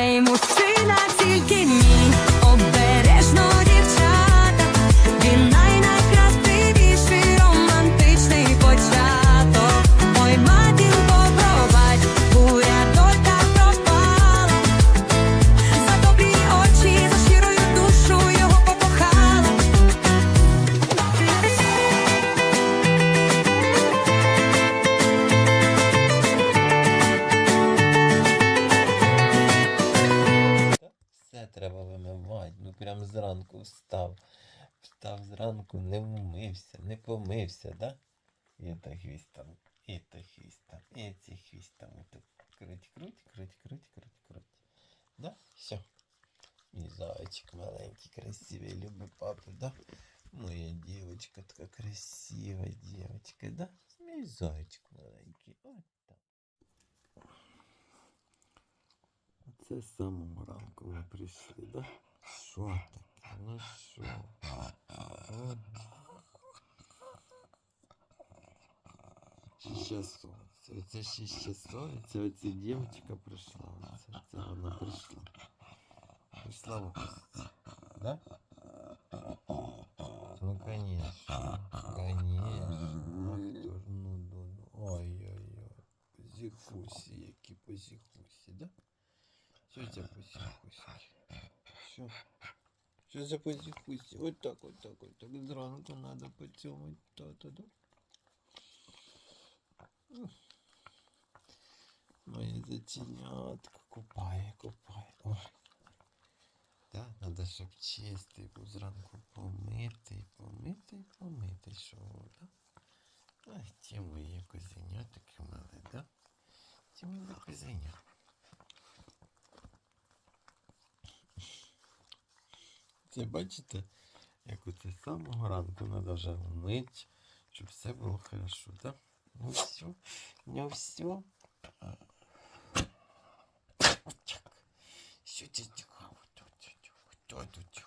цей мужчина треба вимивати. Ну прям зранку встав. Встав зранку, не вмився, не помився, да? І та хвіст там, і та хвіст там, і ці хвіст там. І тут круть, круть, круть, круть, круть, круть. Да? Все. Мій зайчик маленький, красивий, любить папу, да? Моя дівчинка така красива дівчинка, да? Мій зайчик маленький. От Це з самого ранку ми прийшли, да? Що таке? Ну що? От. Ще сонце. Оце ще ще сонце. Оця дівчинка прийшла. Оце, це вона прийшла. Прийшла в гості. Да? Ну, конечно. Конечно. Ну, хто ж, ну, ну, ну. Ой-ой-ой. Позіхусі, які позіхусі, да? Що це позіхусі? Що? Що за позіхусі? Ось так, ось так, ось так. Зранку треба поцьомати тата, да? Ух. Моє заченятко купає, купає. Ой. Так, треба, щоб чистий був зранку помитий, помитий, помитий, що, да? Ай, ті мої козеня таке мали, да? Ті мої козеня. Це бачите, як оце з самого ранку треба вже вмити, щоб все було хорошо, так? Ну все, ну все. Ти цікаво? Хто тут? Хто тут?